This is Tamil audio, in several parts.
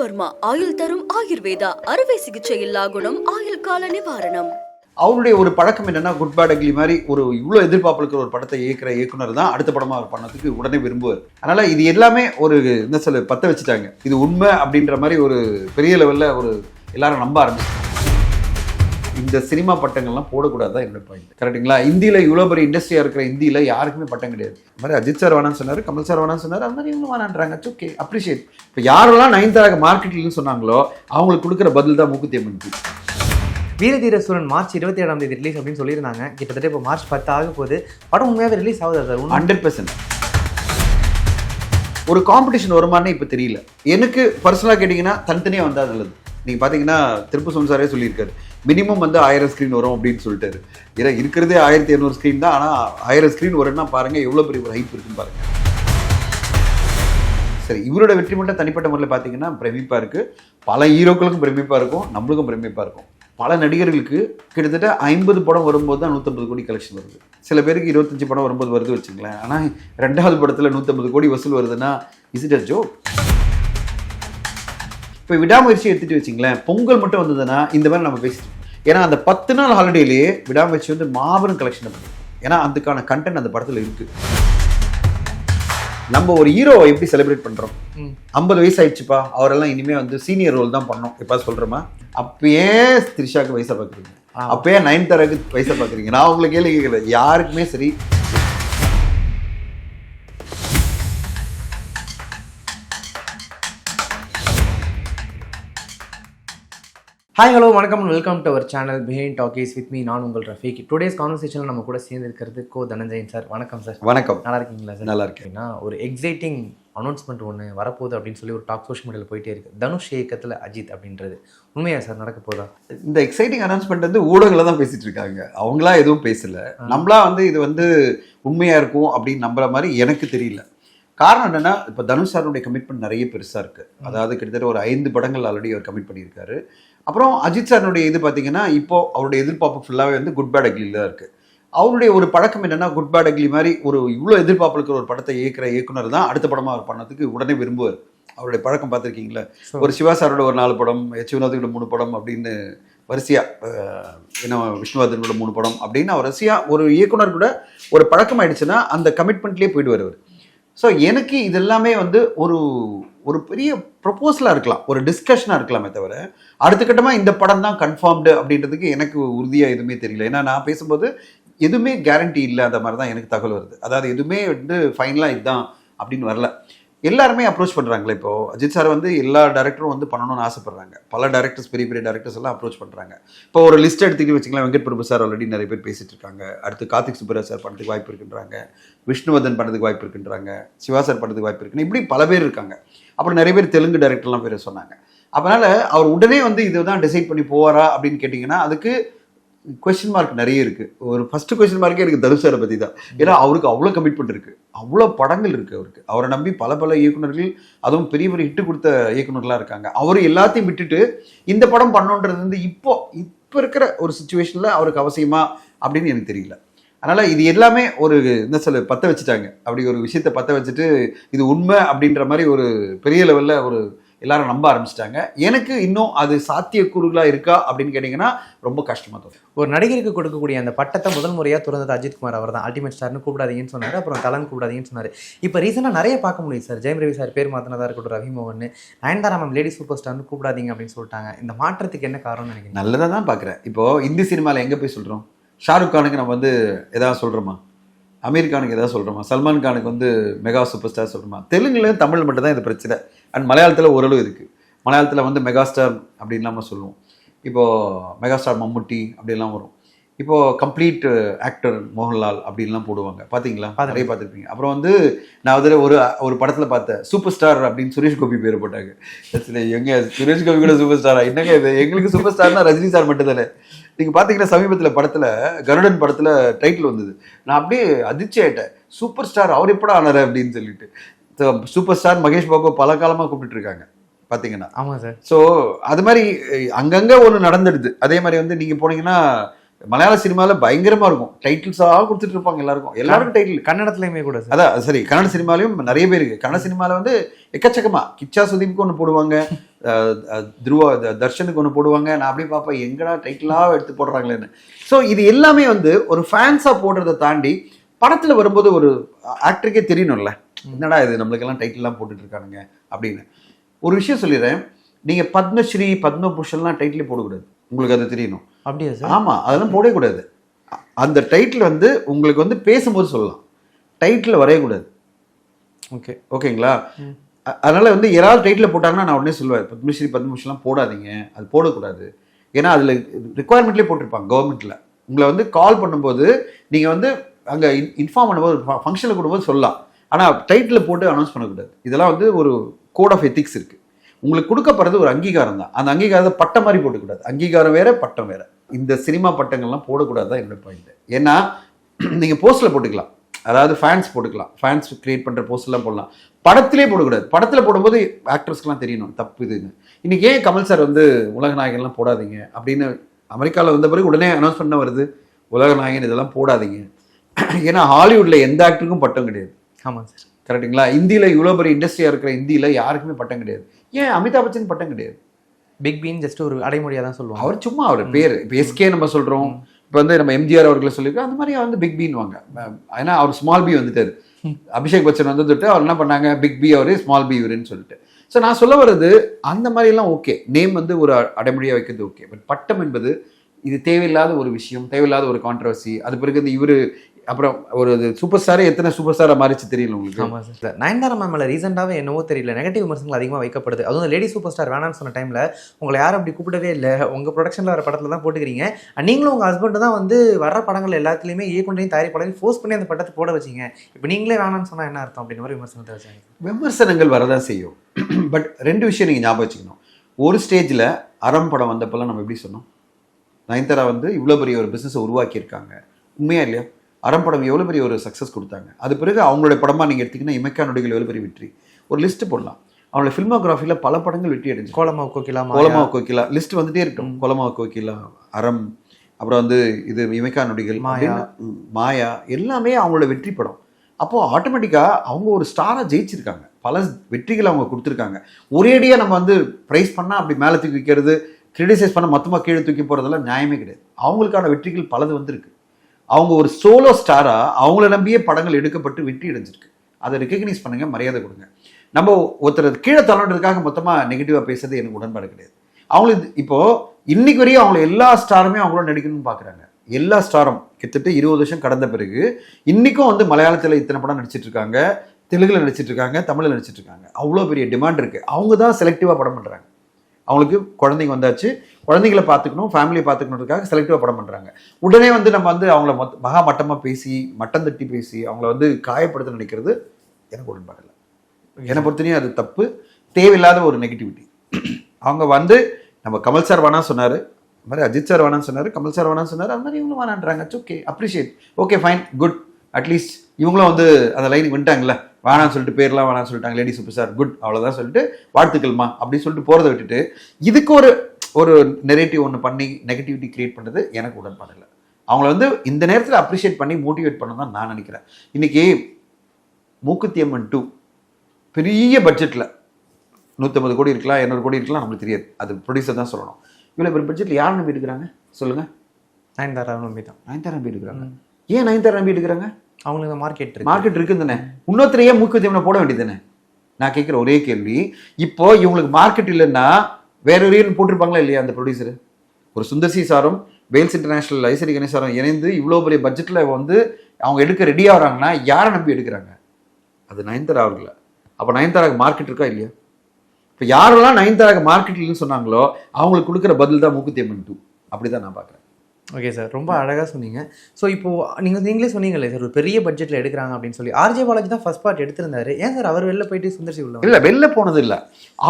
வர்மா ஆயுள் தரும் ஆயுர்வேதா அறுவை சிகிச்சை இல்லா குணம் ஆயுள் கால நிவாரணம். அவருடைய ஒரு பழக்கம் என்னன்னா குட் பேட் அக்லி மாதிரி ஒரு இவ்வளோ எதிர்பார்ப்பு இருக்கிற ஒரு படத்தை இயக்குற இயக்குனர் தான் அடுத்த படமா அவர் பண்ணதுக்கு உடனே விரும்புவார். அதனால இது எல்லாமே ஒரு என்ன சொல்ல பத்த வச்சுட்டாங்க. இது உண்மை அப்படின்ற மாதிரி ஒரு பெரிய லெவல்ல ஒரு எல்லாரும் நம்ப ஆரம்பிச்சு இந்த சினிமா பட்டங்கள்லாம் போடக்கூடாது தான் என்னோட பாயிண்ட் கரெக்ட்டுங்களா இந்தியில இவ்வளோ பெரிய இண்டஸ்ட்ரியா இருக்கிற இந்தியில யாருக்குமே பட்டம் கிடையாது. இந்த மாதிரி அஜித் சார் வேணாம்னு சொன்னாரு கமல் சார் வேணாம்னு சொன்னாரு அந்த மாதிரி இவங்க வேணான்றாங்க ஓகே அப்ரிஷியேட் இப்போ யாரெல்லாம் நயன்தாராக மார்க்கெட்லன்னு சொன்னாங்களோ அவங்களுக்கு கொடுக்குற பதில் தான் மூக்குத்தி அம்மன் வீரதீர சூரன் மார்ச் இருபத்தி ஏழாம் தேதி ரிலீஸ் அப்படின்னு சொல்லியிருந்தாங்க. கிட்டத்தட்ட இப்போ மார்ச் பத்து ஆக போகுது. படம் உண்மையாகவே ரிலீஸ் ஆகுதா சார் ஹண்ட்ரட் பர்சன்ட் ஒரு காம்படிஷன் வருமானே இப்போ தெரியல. எனக்கு பர்சனலாக கேட்டிங்கன்னா தனித்தனியாக வந்தால் நல்லது. நீங்கள் பார்த்தீங்கன்னா திருப்பு சாரே சொல்லியிருக்காரு. மினிமம் வந்து ஆயிரம் ஸ்க்ரீன் வரும் அப்படின்னு சொல்லிட்டாரு. ஏன்னா இருக்கிறதே ஆயிரத்தி இரநூறு ஸ்க்ரீன் தான். ஆனால் ஆயிரம் ஸ்க்ரீன் வரும்னா பாருங்கள் எவ்வளோ பெரிய ஒரு ஹைப் இருக்குன்னு பாருங்கள் சரி இவரோட வெற்றி மட்டும் தனிப்பட்ட முறையில் பார்த்தீங்கன்னா பிரமிப்பாக இருக்குது பல ஹீரோக்களுக்கும் பிரமிப்பாக இருக்கும். நம்மளுக்கும் பிரமிப்பாக இருக்கும். பல நடிகர்களுக்கு கிட்டத்தட்ட ஐம்பது படம் வரும்போது தான் நூற்றம்பது கோடி கலெக்ஷன் வருது. சில பேருக்கு இருபத்தஞ்சி படம் வரும்போது வருது வச்சுங்களேன் ஆனால் ரெண்டாவது படத்தில் நூற்றம்பது கோடி வசூல் வருதுன்னா இஸ் இட் அ ஜோ இப்போ விடாமுயற்சி எடுத்துட்டு வச்சிங்களேன் பொங்கல் மட்டும் வந்ததுன்னா இந்த மாதிரி நம்ம பேசிட்டு ஏன்னா அந்த பத்து நாள் ஹாலிடேலேயே விடாமுயற்சி வந்து மாபெரும் கலெக்ஷன் பண்ணுது. ஏன்னா அதுக்கான கண்டென்ட் அந்த படத்தில் இருக்குது நம்ம ஒரு ஹீரோவை எப்படி செலிப்ரேட் பண்ணுறோம். ஐம்பது வயசு ஆயிடுச்சுப்பா அவரெல்லாம் இனிமே வந்து சீனியர் ரோல் தான் பண்ணோம் எப்பா சொல்கிறோமா அப்பயே த்ரிஷாக்கு வயசை பார்க்குறீங்க. அப்பயே நயன்தாராக்கு வயசை பார்க்குறீங்க. நான் உங்களை கேள்வி கேட்கல. யாருக்குமே சரி. ஹாய் ஹலோ வணக்கம். Welcome to our channel behind talkies with me நான் உங்கள் ரஃபீக். டுடேஸ் கான்வர்சேஷனில் நம்ம கூட சேர்ந்து இருக்கிறது கோ தனஞ்சயன் சார். வணக்கம் சார். வணக்கம். நல்லா இருக்கீங்களா சார்? நல்லா இருக்கேன். அப்படின்னா ஒரு எக்ஸைட்டிங் அனௌன்ஸ்மெண்ட் ஒன்று வரப்போகுது அப்படின்னு சொல்லி ஒரு டாக் சோஷியல் மீடியாவில் போயிட்டே இருக்கு. தனுஷ் இயக்கத்தில் அஜித் அப்படின்றது. உண்மையா சார் நடக்க போதா? இந்த எக்ஸைட்டிங் அனௌன்ஸ்மெண்ட் வந்து ஊடகங்கள தான் பேசிட்டு இருக்காங்க. அவங்களா எதுவும் பேசல. நம்மளா வந்து இது வந்து உண்மையா இருக்கும் அப்படின்னு நம்புற மாதிரி எனக்கு தெரியல. காரணம் என்னன்னா இப்போ தனுஷ் சாருடைய கமிட்மெண்ட் நிறைய பெருசா இருக்கு. அதாவது கிட்டத்தட்ட ஒரு ஐந்து படங்கள் ஆல்ரெடி அவர் கமிட் பண்ணியிருக்காரு. அப்புறம் அஜித் சாருடைய இது பார்த்தீங்கன்னா இப்போ அவருடைய எதிர்பார்ப்பு ஃபுல்லாகவே வந்து குட் பேட் அக்லியில் தான் இருக்கு. அவருடைய ஒரு பழக்கம் என்னன்னா குட் பேட் அக்லி மாதிரி ஒரு இவ்வளோ எதிர்பார்ப்பு இருக்கிற ஒரு படத்தை இயக்குற இயக்குனர் தான் அடுத்த படமா அவர் பண்ணதுக்கு உடனே விரும்புவார். அவருடைய பழக்கம் பார்த்துருக்கீங்களா? ஒரு சிவா சாரோட ஒரு நாலு படம் எச். வினோதோட மூணு படம் அப்படின்னு வரிசையா அஹ், என்ன விஷ்ணுவர்தனோட மூணு படம் அப்படின்னு அவர் வரிசையா ஒரு இயக்குனர் கூட ஒரு பழக்கம் ஆயிடுச்சுன்னா அந்த கமிட்மெண்ட்லேயே போயிடுவார் அவர். ஸோ எனக்கு இது எல்லாமே வந்து ஒரு ஒரு பெரிய ப்ரப்போசலாக இருக்கலாம். ஒரு டிஸ்கஷனாக இருக்கலாமே தவிர அடுத்த கட்டமாக இந்த படம் தான் கன்ஃபார்ம்டு அப்படின்றதுக்கு எனக்கு உறுதியாக எதுவுமே தெரியல. ஏன்னா நான் பேசும்போது எதுவுமே கேரண்டி இல்லாத மாதிரி தான் எனக்கு தகவல் வருது. அதாவது எதுவுமே வந்து ஃபைனலாக இதுதான் அப்படின்னு வரல. எல்லாருமே அப்ரோச் பண்ணுறாங்களே இப்போ. அஜித் சார் வந்து எல்லா டேரக்டரும் வந்து பண்ணணும்னு ஆசைப்படுறாங்க. பல டேரக்டர்ஸ் பெரிய பெரிய டேரக்டர்ஸ் எல்லாம் அப்ரோச் பண்ணுறாங்க இப்போ ஒரு லிஸ்ட் எடுத்துக்கிட்டு வச்சுக்கலாம் வெங்கட் பிரபு சார் ஆல்ரெடி நிறைய பேர் பேசிட்டு இருக்காங்க. அடுத்து கார்த்திக் சுப்பராஜ் சார் பண்ணுறதுக்கு வாய்ப்பு இருக்குன்றாங்க. விஷ்ணுவர்தன் பண்ணுறதுக்கு வாய்ப்பு இருக்குன்றாங்க. சிவா சார் பண்ணுறதுக்கு வாய்ப்பு இருக்குன்னு இப்படி பல பேர் இருக்காங்க. அப்புறம் நிறைய பேர் தெலுங்கு டேரக்டர்லாம் பேர் சொன்னாங்க. அதனால் அவர் உடனே வந்து இதுதான் டிசைட் பண்ணி போவாரா அப்படின்னு கேட்டிங்கன்னா அதுக்கு கொஸ்டின் மார்க் நிறைய இருக்கு. ஒரு ஃபர்ஸ்ட் கொஸ்டின் மார்க்கே எனக்கு தனுஷ் சாரை பற்றி தான். ஏன்னா அவருக்கு அவ்வளோ கமிட்மெண்ட் இருக்கு. அவ்வளோ படங்கள் இருக்கு அவருக்கு. அவரை நம்பி பல பல இயக்குனர்கள் அதுவும் பெரிய பெரிய ஹிட்டு கொடுத்த இயக்குனர்களாக இருக்காங்க. அவர் எல்லாத்தையும் விட்டுட்டு இந்த படம் பண்ணணுன்றது வந்து இப்போ இப்போ இருக்கிற ஒரு சுச்சுவேஷனில் அவருக்கு அவசியமா அப்படின்னு எனக்கு தெரியல. அதனால் இது எல்லாமே ஒரு என்ன சொல்ல பற்ற வச்சுட்டாங்க. அப்படி ஒரு விஷயத்தை பற்ற வச்சுட்டு இது உண்மை அப்படின்ற மாதிரி ஒரு பெரிய லெவலில் ஒரு எல்லாரும் நம்ப ஆரம்பிச்சிட்டாங்க. எனக்கு இன்னும் அது சாத்தியக்கூறுகளா இருக்கா அப்படின்னு கேட்டிங்கன்னா ரொம்ப கஷ்டமா தோணும். ஒரு நடிகருக்கு கொடுக்கக்கூடிய அந்த பட்டத்தை முதல் முறையாக துறந்தது அஜித்குமார் அவர் தான். அல்டிமேட் ஸ்டார்னு கூப்பிடாதீங்கன்னு சொன்னார். அப்புறம் தலன் கூப்பிடாதீங்கன்னு சொன்னார். இப்போ ரீசெண்டாக நிறைய பார்க்க முடியும் சார். ஜெயம் ரவி சார் பேர் மாற்றினதா இருக்கட்டும் ரவி மோகன் நயன்தாரா மேம் லேடி சூப்பர் ஸ்டார்னு கூப்பிடாதீங்க அப்படின்னு சொல்லிட்டாங்க. இந்த மாற்றத்துக்கு என்ன காரணம்னு நினைக்கிறீங்க? நல்லதாக தான் பார்க்குறேன். இப்போ இந்தி சினிமாவில் எங்கே போய் சொல்கிறோம் ஷாருக் கானுக்கு நம்ம வந்து எதாவது சொல்கிறோமா அமீர் கானுக்கு எதாவது சொல்கிறோமா சல்மான் கானுக்கு வந்து மெகா சூப்பர் ஸ்டார் சொல்கிறோமா தெலுங்குல தமிழ் மட்டும் தான் இது பிரச்சனை. அண்ட் மலையாளத்தில் ஓரளவு இருக்குது மலையாளத்தில் வந்து மெகா ஸ்டார் அப்படின்னு நம்ம சொல்லுவோம். இப்போது மெகா ஸ்டார் மம்முட்டி அப்படிலாம் வரும். இப்போது கம்ப்ளீட் ஆக்டர் மோகன்லால் அப்படின்லாம் போடுவாங்க. பார்த்தீங்களா. நிறைய பார்த்துருப்பீங்க அப்புறம் வந்து நான் வந்து ஒரு ஒரு படத்தில் பார்த்தேன். சூப்பர் ஸ்டார் அப்படின்னு சுரேஷ் கோபி பேர் போட்டாங்க. எங்க சுரேஷ் கோபி கூட சூப்பர் ஸ்டாரா என்னங்க இது? எங்களுக்கு சூப்பர் ஸ்டார்னா ரஜினி சார் மட்டும் தானே நீங்கள் பார்த்தீங்கன்னா சமீபத்தில் படத்தில் கருடன் படத்தில் டைட்டில் வந்தது. நான் அப்படியே அதிர்ச்சி ஆயிட்டேன். சூப்பர் ஸ்டார் அவர் எப்படா ஆனார் அப்படின்னு சொல்லிட்டு. சூப்பர் ஸ்டார் மகேஷ் பாபு பல காலமாக கூப்பிட்டு இருக்காங்க. பார்த்தீங்கன்னா ஆமாம் சார். ஸோ அது மாதிரி அங்கங்க ஒன்று நடந்துடுது. அதே மாதிரி வந்து நீங்கள் போனீங்கன்னா மலையாள சினிமால பயங்கரமா இருக்கும். டைட்டில்ஸாக கொடுத்துட்டு இருப்பாங்க எல்லாருக்கும். எல்லாருக்கும் டைட்டில் கன்னடத்துலயுமே கூட அதான் சரி கன்னட சினிமாலையும் நிறைய பேர் இருக்கு. கன்னட சினிமால வந்து எக்கச்சக்கமா. கிச்சா சுதீப்க்கு ஒன்று போடுவாங்க. துருவா தர்ஷனுக்கு ஒன்று போடுவாங்க. நான் அப்படியே பார்ப்பேன் எங்கடா டைட்டிலாக எடுத்து போடுறாங்களேன்னு. ஸோ இது எல்லாமே வந்து ஒரு ஃபேன்ஸாக போடுறதை தாண்டி படத்தில் வரும்போது ஒரு ஆக்டருக்கே தெரியணும்ல. என்னடா இது நம்மளுக்கெல்லாம் டைட்டில்லாம் போட்டுட்டு இருக்கானுங்க அப்படின்னு. ஒரு விஷயம் சொல்லிடுறேன். நீங்க பத்மஸ்ரீ பத்மபூஷன்லாம் டைட்டிலே போடக்கூடாது. உங்களுக்கு அது தெரியணும். அப்படியா சார்? ஆமா அதெல்லாம் போடவே கூடாது. அ- அந்த டைட்டில் வந்து உங்களுக்கு வந்து பேசும்போது சொல்லலாம். டைட்டில் வரையக்கூடாது ஓகே. ஓகேங்களா? அதனால வந்து யாராவது டைட்டில் போட்டாங்கன்னா நான் உடனே சொல்லுவேன். பத்மஸ்ரீ பத்மபூஷன்லாம் போடாதீங்க. அது போடக்கூடாது. ஏன்னா அதில் ரிக்குவயர்மெண்ட்லேயே போட்டிருப்பாங்க கவர்மெண்ட்டில் உங்களை வந்து கால் பண்ணும்போது நீங்கள் வந்து அங்கே இன்ஃபார்ம் பண்ணும்போது ஃபங்க்ஷனில் கொடுக்கும்போது சொல்லலாம். ஆனால் டைட்டில் போட்டு அனௌன்ஸ் பண்ணக்கூடாது. இதெல்லாம் வந்து ஒரு கோட் ஆஃப் எத்திக்ஸ் இருக்குது உங்களுக்கு கொடுக்கப்படுறது ஒரு அங்கீகாரம் தான் அந்த அங்கீகாரத்தை பட்டம் மாதிரி போடக்கூடாது அங்கீகாரம் வேற பட்டம் வேற. இந்த சினிமா பட்டங்கள்லாம் போடக்கூடாது தான் என்னோட பாயிண்ட் ஏன்னா நீங்கள் போஸ்ட்டில் போட்டுக்கலாம். அதாவது ஃபேன்ஸ் போட்டுக்கலாம். ஃபேன்ஸ் கிரியேட் பண்ணுற போஸ்ட்லாம் போடலாம். படத்திலே போடக்கூடாது. படத்தில் போடும்போது ஆக்டர்ஸ்க்குலாம் தெரியணும். தப்பு இதுன்னு இன்னைக்கு ஏன் கமல் சார் வந்து உலக நாயகன்லாம் போடாதீங்க? அப்படின்னு அமெரிக்காவில் வந்த பிறகு உடனே அனௌன்ஸ் பண்ண வருது. உலக நாயகன் இதெல்லாம் போடாதீங்க. ஏன்னா ஹாலிவுட்டில் எந்த ஆக்டருக்கும் பட்டம் கிடையாது. ஆமாம் சார். கரெக்ட்டுங்களா? இந்தியில் இவ்வளோ பெரிய இண்டஸ்ட்ரியாக இருக்கிற இந்தியில் யாருக்குமே பட்டம் கிடையாது. ஏன் அமிதாப் பச்சன் பட்டம் கிடையாது? பிக் பீன் ஜஸ்ட் ஒரு அடைமொழியா தான் சொல்லுவாங்க. அவர் சும்மா அவர் பேர் இப்போ எஸ்கே நம்ம சொல்கிறோம் இப்போ வந்து நம்ம எம்ஜிஆர் அவர்களை சொல்லியிருக்கோம். அந்த மாதிரி வந்து பிக் பீன் வாங்க. ஏன்னா அவர் ஸ்மால் பி வந்துட்டாரு. அபிஷேக் பச்சன் வந்துட்டு அவர் என்ன பண்ணாங்க? பிக் பி அவரு ஸ்மால் பி இவருன்னு சொல்லிட்டு. ஸோ நான் சொல்ல வர்றது அந்த மாதிரிலாம் ஓகே நேம் வந்து ஒரு அ- அடைமொழியா வைக்கிறது ஓகே பட் பட்டம் என்பது இது தேவையில்லாத ஒரு விஷயம் தேவையில்லாத ஒரு கான்ட்ரவர்சி அது பிறகு இந்த இவரு அப்புறம் ஒரு சூப்பர் ஸ்டாரே எத்தனை சூப்பர் ஸ்டாரா மாறிச்சு தெரியல உங்களுக்கு? ஆமா சார் நயன்தாரா மேம் மேல ரீசெண்டாவே என்னவோ தெரியல. நெகட்டிவ் விமர்சனங்கள் அதிகமா வைக்கப்படுது. அதுவும் லேடி சூப்பர் ஸ்டார் வேணாம்னு சொன்ன டைம்ல உங்களை யாரும் அப்படி கூப்பிடவே இல்லை. உங்க ப்ரொடக்ஷன்ல வர படத்துல தான் போட்டுக்கிறீங்க. நீங்களும் உங்க ஹஸ்பண்ட் தான் வந்து வர்ற படங்கள் எல்லாத்துலயுமே இயக்குனரையும் தயாரிப்பாளரையும் ஃபோர்ஸ் பண்ணி அந்த படத்தை போட வச்சீங்க. இப்போ நீங்களே வேணாம்னு சொன்னா என்ன அர்த்தம் அப்படின்ற மாதிரி விமர்சனத்தை வச்சாங்க விமர்சனங்கள் வரதான் செய்யும். பட் ரெண்டு விஷயம் நீங்கள் ஞாபகம் வச்சுக்கணும். ஒரு ஸ்டேஜில் அறம் படம் வந்தப்பெல்லாம் நம்ம எப்படி சொன்னோம்? நயன்தாரா வந்து இவ்வளோ பெரிய ஒரு பிஸ்னஸை உருவாக்கியிருக்காங்க. உண்மையா இல்லையா? அறம் படம் எவ்வளோ பெரிய ஒரு சக்ஸஸ் கொடுத்தாங்க. அது பிறகு அவங்களுடைய படமாக நீங்கள் எடுத்தீங்கன்னா இமைக்கா நொடிகள் எவ்வளோ பெரிய வெற்றி. ஒரு லிஸ்ட் போடலாம். அவங்களோட ஃபில்மோகிராஃபியில் பல படங்கள் வெற்றி அடைஞ்சு கோலமா கோகிலா கோலமா கோகிலா. லிஸ்ட் வந்துட்டே இருக்கும். கோலமா கோகிலா அறம் அப்புறம் வந்து இது இமைக்கா நொடிகள் மாயா. மாயா. எல்லாமே அவங்களோட வெற்றி படம். அப்போ ஆட்டோமேட்டிக்காக அவங்க ஒரு ஸ்டாராக ஜெயிச்சிருக்காங்க. பல வெற்றிகள் அவங்க கொடுத்துருக்காங்க. ஒரேடியாக நம்ம வந்து ப்ரைஸ் பண்ணால் அப்படி மேலே தூக்கி வைக்கிறது கிரிட்டிசைஸ் பண்ண மொத்தமாக கீழே தூக்கி போகிறதெல்லாம் நியாயமே கிடையாது. அவங்களுக்கான வெற்றிகள் பலது வந்திருக்கு. அவங்க ஒரு சோலோ ஸ்டாராக அவங்கள நம்பியே படங்கள் எடுக்கப்பட்டு வெற்றி அடைஞ்சிருக்கு. அதை ரெக்கக்னைஸ் பண்ணுங்க மரியாதை கொடுங்க. நம்ம ஒருத்தர் கீழே தள்ளணுன்றதுக்காக மொத்தமாக நெகட்டிவாக பேசுறது எனக்கு உடன்பாடு கிடையாது. அவங்களுக்கு இப்போது இன்னைக்கு வரையும் அவங்கள எல்லா ஸ்டாருமே அவங்களோட நடிக்கணும்னு பார்க்குறாங்க எல்லா ஸ்டாரும் கிட்டத்தட்ட இருபது வருஷம் கடந்த பிறகு இன்றைக்கும் வந்து மலையாளத்தில் இத்தனை படம் நடிச்சிட்டு இருக்காங்க தெலுங்கில் நடிச்சிட்டு இருக்காங்க தமிழில் நடிச்சிட்டு இருக்காங்க. அவ்வளோ பெரிய டிமாண்ட் இருக்குது அவங்க தான் செலக்டிவாக படம் பண்ணுறாங்க அவங்களுக்கு குழந்தைங்க வந்தாச்சு. குழந்தைங்களை பார்த்துக்கணும் ஃபேமிலியை பார்த்துக்கணுன்றதுக்காக செலக்டிவாக படம் பண்ணுறாங்க உடனே வந்து நம்ம வந்து அவங்கள மொத் மகா மட்டமாக பேசி மட்டம் தட்டி பேசி அவங்கள வந்து காயப்படுத்த நினைக்கிறது எனக்கு உடன்பாடில்லை என்னை பொறுத்தனையும் அது தப்பு. தேவையில்லாத ஒரு நெகட்டிவிட்டி அவங்க வந்து நம்ம கமல் சார் வேணாம் சொன்னார். அது மாதிரி அஜித் சார் வேணாம் சொன்னார் கமல் சார் வேணாம் சொன்னார். அது மாதிரி இவங்களும் வேணான்றாங்க. Okay appreciate okay fine good at least இவங்களும் வந்து அந்த லைனுக்கு வந்துட்டாங்களே வேணாம்னு சொல்லிட்டு பேர்லாம் வேணாம்னு சொல்லிட்டாங்க. லேடி சூப்பர் ஸ்டார் குட் அவ்வளோதான் சொல்லிட்டு வாழ்த்துக்கள்மா அப்படின்னு சொல்லிட்டு போகிறத விட்டுட்டு இதுக்கு ஒரு ஒரு நெரேட்டிவ் ஒன்று பண்ணி நெகட்டிவிட்டி கிரியேட் பண்ணுறது எனக்கு உடன்பாடு இல்லை அவங்கள வந்து இந்த நேரத்தில் அப்ரிஷியேட் பண்ணி மோட்டிவேட் பண்ண தான் நான் நினைக்கிறேன். இன்னைக்கு மூக்குத்தி அம்மன் டூ பெரிய பட்ஜெட்டில் நூற்றம்பது கோடி இருக்கலாம் இரநூறு கோடி இருக்கலாம் நம்மளுக்கு தெரியாது. அது ப்ரொடியூசர் தான் சொல்லணும். இவ்வளோ பெரிய பட்ஜெட்டில் யார் நம்பி எடுக்கிறாங்க சொல்லுங்கள் நயன்தாரா நம்பி தான் நயன்தாரா நம்பி எடுக்கிறாங்க ஏன் நயன்தாரா நம்பி எடுக்கிறாங்க அவங்களுக்கு மார்க்கெட் இருக்கு. மார்க்கெட் இருக்குது தானே இன்னொருத்தரையே ஏன் போட வேண்டியது தானே நான் கேட்குற ஒரே கேள்வி இப்போ இவங்களுக்கு மார்க்கெட் இல்லைன்னா வேற ஒரு போட்டிருப்பாங்களா இல்லையா அந்த ப்ரொடியூசர் ஒரு சுந்தர்சி சாரும் வேல்ஸ் இன்டர்நேஷனல் ஐசரி கணேசாரும் இணைந்து இவ்வளோ பெரிய பட்ஜெட்டில் வந்து அவங்க எடுக்க ரெடி வராங்கன்னா யாரை நம்பி எடுக்கிறாங்க? அது நயன்தாரா அவர்களை. அப்போ நயன்தாராவுக்கு மார்க்கெட் இருக்கா இல்லையா? இப்போ யாரெல்லாம் நயன்தாராக்கு மார்க்கெட் இல்லைன்னு சொன்னாங்களோ அவங்களுக்கு கொடுக்குற பதில் தான் மூக்குத்தி டூ அப்படி தான் நான் பார்க்குறேன். ஓகே சார் ரொம்ப அழகாக சொன்னீங்க. ஸோ இப்போ நீங்கள் நீங்களே சொன்னீங்களே சார் ஒரு பெரிய பட்ஜெட்டில் எடுக்கிறாங்க அப்படின்னு சொல்லி. ஆர்ஜே பாலாஜி தான் ஃபர்ஸ்ட் பார்ட் எடுத்திருந்தாரு. ஏன் சார் அவர் வெளில போயிட்டு சுந்தர்சி உள்ள இல்ல வெளில போனது இல்ல.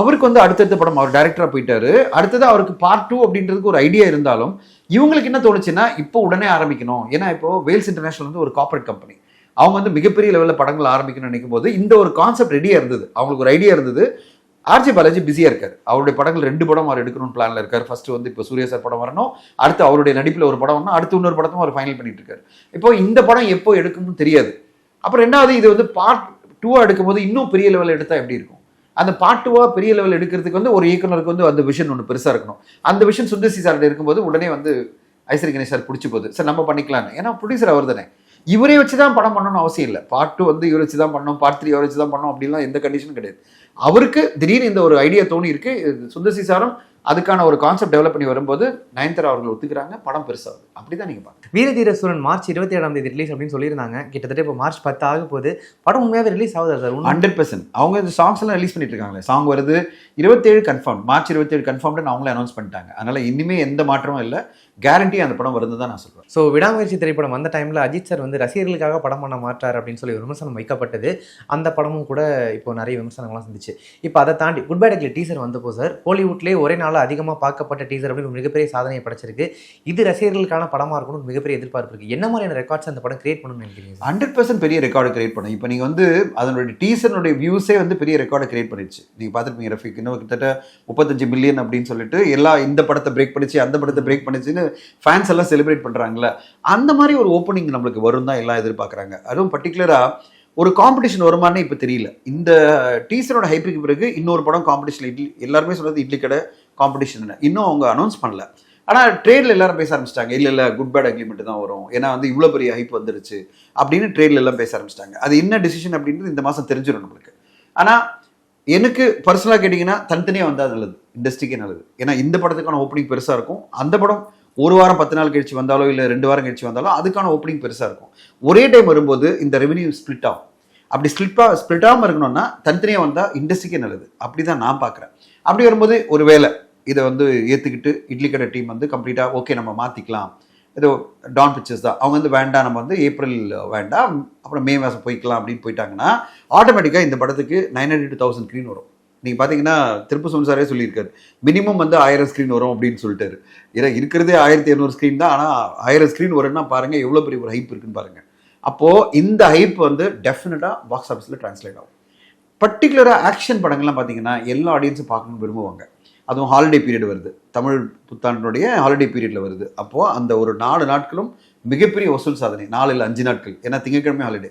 அவருக்கு வந்து அடுத்தடுத்த படம் அவர் டைரக்டரா போயிட்டாரு. அடுத்தது அவருக்கு பார்ட் டூ அப்படின்றதுக்கு ஒரு ஐடியா இருந்தாலும் இவங்களுக்கு என்ன தோணுச்சுன்னா இப்போ உடனே ஆரம்பிக்கணும். ஏன்னா இப்போ வேல்ஸ் இன்டர்நேஷனல் வந்து ஒரு கார்ப்பரேட் கம்பெனி அவங்க வந்து மிகப்பெரிய லெவலில் படங்கள் ஆரம்பிக்கணும்னு நினைக்கும் போது இந்த ஒரு கான்செப்ட் ரெடியா இருந்தது. அவங்களுக்கு ஒரு ஐடியா இருந்தது. ஆர்ஜி பாலாஜி பிஸியாக இருக்கார். அவருடைய படங்கள் ரெண்டு படம் அவர் எடுக்கணும்னு பிளானில் இருக்கார். ஃபர்ஸ்ட் வந்து இப்போ சூரிய சார் படம் வரணும். அடுத்து அவருடைய நடிப்பில் ஒரு படம் வரணும். அடுத்து இன்னொரு படத்தும் அவர் ஃபைனல் பண்ணிட்டு இருக்காரு. இப்போ இந்த படம் எப்போ எடுக்கும்னு தெரியாது. அப்புறம் ரெண்டாவது இது வந்து பார்ட் டூவாக எடுக்கும்போது இன்னும் பெரிய லெவலில் எடுத்தால் எப்படி இருக்கும்? அந்த பார்ட் டூவாக பெரிய லெவல் எடுக்கிறதுக்கு வந்து ஒரு இயக்குனருக்கு வந்து அந்த விஷன் ஒன்று பெருசாக இருக்கணும். அந்த விஷன் சுந்தர்சி சார் இருக்கும்போது உடனே வந்து ஐஸ்வரி கணேஷ் சார் பிடிச்சி போகுது. சார் நம்ம பண்ணிக்கலாம்னு. ஏன்னா ப்ரொடியூசர் அவர் தானே. இவரே வச்சு தான் படம் பண்ணணும்னு அவசியம் இல்லை. பார்ட் டூ வந்து இவரை வச்சு தான் பண்ணணும். பார்ட் த்ரீ அவரை வச்சு தான் பண்ணணும். அப்படின்லாம் எந்த கண்டிஷனும் கிடையாது. அவருக்கு திடீர்னு இந்த ஒரு ஐடியா தோணி இருக்கு சுந்தர்சி சாரும் அதுக்கான ஒரு கான்செப்ட் டெவலப் பண்ணி வரும்போது நயன்தாரா அவர்கள் ஒத்துக்கிறாங்க படம் பெருசாகுது. அப்படிதான் நீங்க பாருங்க வீரதீர சூரன் மார்ச் இருபத்தி ஏழாம் தேதி ரிலீஸ் அப்படின்னு சொல்லியிருந்தாங்க. கிட்டத்தட்ட இப்போ மார்ச் பத்து ஆக போகுது. படம் உண்மையாவே ரிலீஸ் ஆகுதா சார் ஹண்ட்ரட் பர்சன்ட் அவங்க இந்த சாங்ஸ் எல்லாம் ரிலீஸ் பண்ணிட்டு இருக்காங்களே. சாங் வருது. இருபத்தேழு கன்ஃபார்ம் மார்ச் இருபத்தேழு கன்ஃபார்ம்னு அவங்களே அனௌன்ஸ் பண்ணிட்டாங்க. அதனால இனிமே எந்த மாற்றமும் இல்லை. கேரண்டி அந்த படம் வருது தான் நான் சொல்றேன். ஸோ விடாமுயற்சி திரைப்படம் வந்த டைமில் அஜித் சார் வந்து ரசிகர்களுக்காக படம் பண்ண மாட்டார் அப்படின்னு சொல்லி விமர்சனம் வைக்கப்பட்டது. அந்த படமும் கூட இப்போ நிறைய விமர்சனங்கள்லாம் சந்திச்சு. இப்போ அதை தாண்டி குட் பை டக்லி டீசர் வந்தப்போ சார் ஹாலிவுட்லேயே ஒரே நாள் அதிகமாக பார்க்கப்பட்ட டீசர் அப்படின்னு மிகப்பெரிய சாதனையை படைச்சிருக்கு. இது ரசிகர்களுக்கான படமாக இருக்கணும் மிகப்பெரிய எதிர்பார்ப்பு இருக்குது என்ன மாதிரியான ரெக்கார்ட்ஸ் அந்த படம் கிரியேட் பண்ணணும்னு நினைக்கிறீங்க ஹண்ட்ரட் பர்சன்ட் பெரிய ரெக்கார்டு கிரியேட் பண்ணும் இப்போ நீங்கள் வந்து அதனுடைய டீசருடைய வியூஸே வந்து பெரிய ரெக்கார்டை கிரியேட் பண்ணிடுச்சு. நீங்கள் பார்த்துருப்பீங்க ரஃபிக் இன்னும் கிட்டத்தட்ட முப்பத்தஞ்சு மில்லியன் அப்படின்னு சொல்லிட்டு எல்லா இந்த படத்தை பிரேக் பண்ணிச்சு அந்த படத்தை பிரேக் பண்ணிச்சுன்னு ஃபேன்ஸ் எல்லாம் செலிப்ரேட் பண்ணுறாங்களே அந்த மாதிரி ஒரு ஓப்பனிங் நம்மளுக்கு வரும் தான் எல்லாம் எதிர்பார்க்குறாங்க. அதுவும் பர்டிகுலராக ஒரு காம்படிஷன் வருமானே இப்போ தெரியல. இந்த டீசரோட ஹைப்புக்கு பிறகு இன்னொரு படம் காம்படிஷன் இட்லி எல்லாருமே சொல்றது இட்லி கடை காம்படிஷன் இன்னும் அவங்க அனௌன்ஸ் பண்ணல. ஆனால் ட்ரேடில் எல்லாரும் பேச ஆரம்பிச்சிட்டாங்க. இல்லை இல்லை குட் பேட் அக்ரிமெண்ட் தான் வரும். ஏன்னா வந்து இவ்வளோ பெரிய ஹைப் வந்துருச்சு அப்படின்னு ட்ரேடில் எல்லாம் பேச ஆரம்பிச்சிட்டாங்க. அது என்ன டிசிஷன் அப்படின்றது இந்த மாதம் தெரிஞ்சிடும் நம்மளுக்கு. ஆனால் எனக்கு பர்சனலாக கேட்டிங்கன்னா தனித்தனியாக வந்தால் நல்லது. இண்டஸ்ட்ரிக்கே நல்லது. ஏன்னா இந்த படத்துக்கான ஓப்பனிங் பெருசாக இருக்கும். அந்த படம் ஒரு வாரம் பத்து நாள் கழிச்சு வந்தாலோ இல்லை ரெண்டு வாரம் கழிச்சு வந்தாலோ அதுக்கான ஓப்பனிங் பெருசாக இருக்கும். ஒரே டைம் வரும்போது இந்த ரெவென்யூ ஸ்ப்ளிட் ஆகும். அப்படி ஸ்ப்ளிட்டா ஸ்ப்ளிட் ஆகாமல் இருக்கணும்னா தனித்தனியாக வந்தால் இண்டஸ்ட்ரிக்கே நல்லது. அப்படி தான் நான் பார்க்குறேன் அப்படி வரும்போது ஒரு வேலை இதை வந்து ஏற்றுக்கிட்டு இட்லி கடை டீம் வந்து கம்ப்ளீட்டாக ஓகே நம்ம மாற்றிக்கலாம் ஏதோ டான் பிக்சர்ஸ் தான். அவங்க வந்து வேண்டாம் நம்ம வந்து ஏப்ரல் வேண்டாம் அப்புறம் மே மாதம் போய்க்கலாம் அப்படின்னு போயிட்டாங்கன்னா ஆட்டோமேட்டிக்காக இந்த படத்துக்கு நைன் ஹண்ட்ரட் தௌசண்ட் ஸ்க்ரீன் வரும். நீங்கள் பார்த்தீங்கன்னா திருப்பு சாரே சொல்லியிருக்காரு. மினிமம் வந்து ஆயிரம் ஸ்க்ரீன் வரும் அப்படின்னு சொல்லிட்டாரு. ஏன்னா இருக்கிறதே ஆயிரத்தி இரநூறு ஸ்க்ரீன் தான். ஆனால் ஆயிரம் ஸ்க்ரீன் வரும்னா பாருங்கள் எவ்வளோ பெரிய ஒரு ஹைப் இருக்குன்னு பாருங்கள் அப்போது இந்த ஹைப் வந்து டெஃபினட்டாக பாக்ஸ் ஆஃபீஸில் ட்ரான்ஸ்லேட் ஆகும். பர்டிகுலராக ஆக்ஷன் படங்கள்லாம் பார்த்தீங்கன்னா எல்லா ஆடியன்ஸும் பார்க்கணும்னு விரும்புவாங்க. அதுவும் ஹாலிடே பீரியட் வருது. தமிழ் புத்தாண்டினுடைய ஹாலிடே பீரியடில் வருது. அப்போது அந்த ஒரு நாலு நாட்களும் மிகப்பெரிய வசூல் சாதனை. நாலு இல்லை அஞ்சு நாட்கள். ஏன்னா திங்கட்கிழமை ஹாலிடே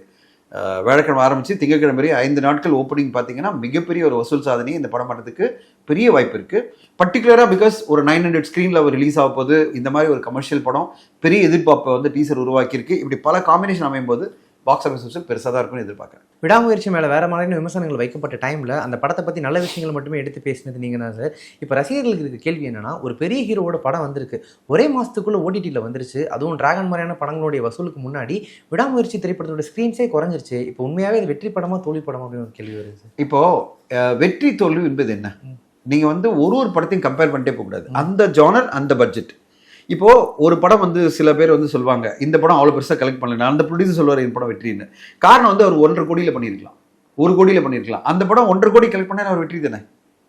வேலைக்கிழமை ஆரம்பித்து திங்கட்கிழமை வரை ஐந்து நாட்கள் ஓப்பனிங் பார்த்தீங்கன்னா மிகப்பெரிய ஒரு வசூல் சாதனை இந்த படம் பண்ணுறதுக்கு பெரிய வாய்ப்பு இருக்குது பர்டிகுலராக பிகாஸ் ஒரு நைன் ஹண்ட்ரட் ஸ்க்ரீனில் அவர் ரிலீஸ் ஆக போது இந்த மாதிரி ஒரு கமர்ஷியல் படம் பெரிய எதிர்பார்ப்பை வந்து டீசர் உருவாக்கியிருக்கு. இப்படி பல காம்பினேஷன் அமையும் போது பாக்ஸ் ஆஃபீஸ் வசூல் பெருசாக தான் இருக்கும்னு எதிர்பார்க்குறேன். விடாமுயற்சி மேலே வேற மாதிரியான விமர்சனங்கள் வைக்கப்பட்ட டைமில் அந்த படத்தை பற்றி நல்ல விஷயங்கள் மட்டுமே எடுத்து பேசினது நீங்கள் தான் சார் இப்போ ரசிகர்களுக்கு இருக்க கேள்வி என்னன்னா ஒரு பெரிய ஹீரோவோட படம் வந்திருக்கு. ஒரே மாதத்துக்குள்ள ஓடிடியில் வந்துருச்சு. அதுவும் டிராகன் மாதிரியான படங்களுடைய வசூலுக்கு முன்னாடி விடாமுயற்சி திரைப்படத்தோட ஸ்க்ரீன்ஸே குறைஞ்சிருச்சு. இப்போ உண்மையாகவே இது வெற்றி படமா தோல்வி படமா அப்படின்னு ஒரு கேள்வி வருது சார் இப்போ அஹ், வெற்றி தோல்வி என்பது என்ன? நீங்க வந்து ஒரு ஒரு படத்தையும் கம்பேர் பண்ணிட்டே போகக்கூடாது. அந்த ஜானர் அந்த பட்ஜெட் இப்போ ஒரு படம் வந்து சில பேர் வந்து சொல்லுவாங்க இந்த படம் அவ்வளோ பெருசாக கலெக்ட் பண்ணல அந்த ப்ரொடியூசர் சொல்லுவார் இந்த படம் வெற்றின்னு. காரணம் வந்து அவர் ஒன்றரை கோடியில் பண்ணியிருக்கலாம். ஒரு கோடியில் பண்ணியிருக்கலாம். அந்த படம் ஒன்றரை கோடி கலெக்ட் பண்ணாலே அவர் வெற்றி தானே?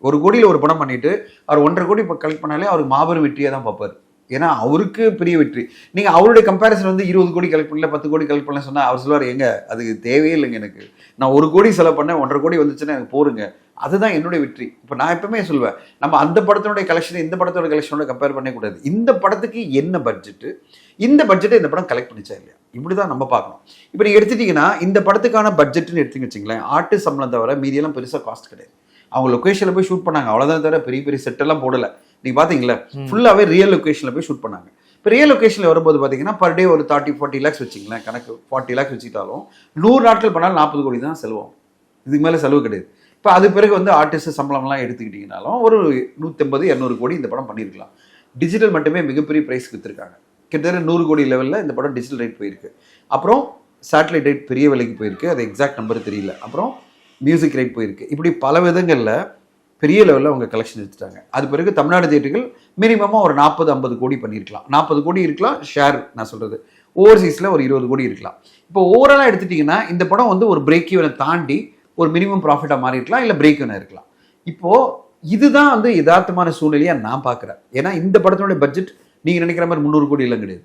ஒரு கோடியில் ஒரு படம் பண்ணிட்டு அவர் ஒன்றரை கோடி இப்போ கலெக்ட் பண்ணாலே அவர் மாபெரும் வெற்றியாக தான் பார்ப்பார். ஏன்னா அவருக்கு பெரிய வெற்றி. நீங்கள் அவருடைய கம்பேரிசன் வந்து இருபது கோடி கலெக்ட் பண்ணல பத்து கோடி கலெக்ட் பண்ணல சொன்னால் அவர் சொல்லுவார் எங்க அதுக்கு தேவையே இல்லைங்க எனக்கு. நான் ஒரு கோடி செலவு பண்ணேன் ஒன்றரை கோடி வந்துச்சுன்னா எனக்கு போருங்க. அதுதான் என்னுடைய வெற்றி. இப்போ நான் எப்பவுமே சொல்லுவேன் நம்ம அந்த படத்தினுடைய கலெக்ஷன் இந்த படத்தோட கலெக்ஷனோட கம்பேர் பண்ணக்கூடாது. இந்த படத்துக்கு என்ன பட்ஜெட்டு இந்த பட்ஜெட்டை இந்த படம் கலெக்ட் பண்ணிச்சா இல்லையா? இப்படி தான் நம்ம பார்க்கணும். இப்போ நீங்கள் எடுத்துட்டீங்கன்னா இந்த படத்துக்கான பட்ஜெட்னு எடுத்தீங்க வச்சுங்களேன் ஆர்டிஸ்ட் சம்பளம் தவிர மீதியெல்லாம் பெருசாக காஸ்ட் கிடையாது. அவங்க லொக்கேஷனில் போய் ஷூட் பண்ணாங்க அவ்வளோதான் தவிர பெரிய பெரிய செட்டெல்லாம் போடல. நீங்கள் பார்த்தீங்களா ஃபுல்லாகவே ரியல் லொக்கேஷனில் போய் ஷூட் பண்ணாங்க. இப்போ ரியல் லொக்கேஷனில் வரும்போது பார்த்தீங்கன்னா பர் டே ஒரு தேர்ட்டி ஃபார்ட்டி லேக்ஸ் வச்சிங்களேன் கணக்கு ஃபார்ட்டி லேக்ஸ் வச்சுக்கிட்டாலும் நூறு நாட்கள் பண்ணாலும் நாற்பது கோடி தான் செலவாகும். இதுக்கு மேலே செலவு கிடையாது. இப்போ அது பிறகு வந்து ஆர்டிஸ்ட் சம்பளம்லாம் எடுத்துக்கிட்டிங்கனாலும் ஒரு நூற்றம்பது இரநூறு கோடி இந்த படம் பண்ணியிருக்கலாம். டிஜிட்டல் மட்டுமே மிகப்பெரிய ப்ரைஸ் விற்றுருக்காங்க கிட்டத்தட்ட நூறு கோடி லெவலில் இந்த படம் டிஜிட்டல் ரேட் போயிருக்கு. அப்புறம் சேட்டலைட் ரேட் பெரிய விலைக்கு போயிருக்கு. அது எக்ஸாக்ட் நம்பர் தெரியல. அப்புறம் மியூசிக் ரேட் போயிருக்கு. இப்படி பல விதங்களில் பெரிய லெவலில் அவங்க கலெக்ஷன் எடுத்துட்டாங்க. அது பிறகு தமிழ்நாடு தியேட்டர்கள் மினிமமாக ஒரு நாற்பது ஐம்பது கோடி பண்ணியிருக்கலாம். நாற்பது கோடி இருக்கலாம் ஷேர் நான் சொல்கிறது ஓவர்சீஸில் ஒரு இருபது கோடி இருக்கலாம். இப்போ ஓவராலாக எடுத்துட்டிங்கன்னா இந்த படம் வந்து ஒரு பிரேக் ஈவனை தாண்டி ஒரு மினிமம் ப்ராஃபிட்டாக மாறிருக்கலாம் இல்லை பிரேக் இருக்கலாம். இப்போது இதுதான் வந்து யதார்த்தமான சூழ்நிலையாக நான் பார்க்குறேன். ஏன்னா இந்த படத்தினுடைய பட்ஜெட் நீங்கள் நினைக்கிற மாதிரி முந்நூறு கோடி இல்லை கிடையாது.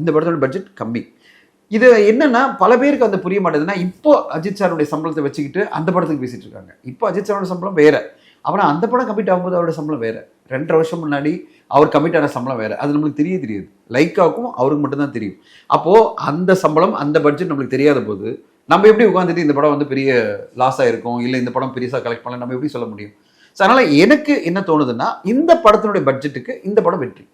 இந்த படத்தோட பட்ஜெட் கம்மி. இது என்னன்னா பல பேருக்கு வந்து புரிய மாட்டேதுன்னா இப்போ அஜித் சாருடைய சம்பளத்தை வச்சுக்கிட்டு அந்த படத்துக்கு பேசிட்டு இருக்காங்க. இப்போ அஜித் சாரோட சம்பளம் வேற. அப்புறம் அந்த படம் கமிட் ஆகும்போது அவரோட சம்பளம் வேற. ரெண்டரை வருஷம் முன்னாடி அவர் கமிட் ஆன சம்பளம் வேற. அது நம்மளுக்கு தெரிய தெரியாது. லைக்காவுக்கும் அவருக்கு மட்டும்தான் தெரியும். அப்போ அந்த சம்பளம் அந்த பட்ஜெட் நம்மளுக்கு தெரியாத போது நம்ம எப்படி உட்காந்துட்டு இந்த படம் வந்து பெரிய லாஸ் ஆயிருக்கும்? இல்லை இந்த படம் பெருசாக கலெக்ட் பண்ணல நம்ம எப்படி சொல்ல முடியும்? ஸோ அதனால் எனக்கு என்ன தோணுதுன்னா இந்த படத்தினுடைய பட்ஜெட்டுக்கு இந்த படம் வெற்றி.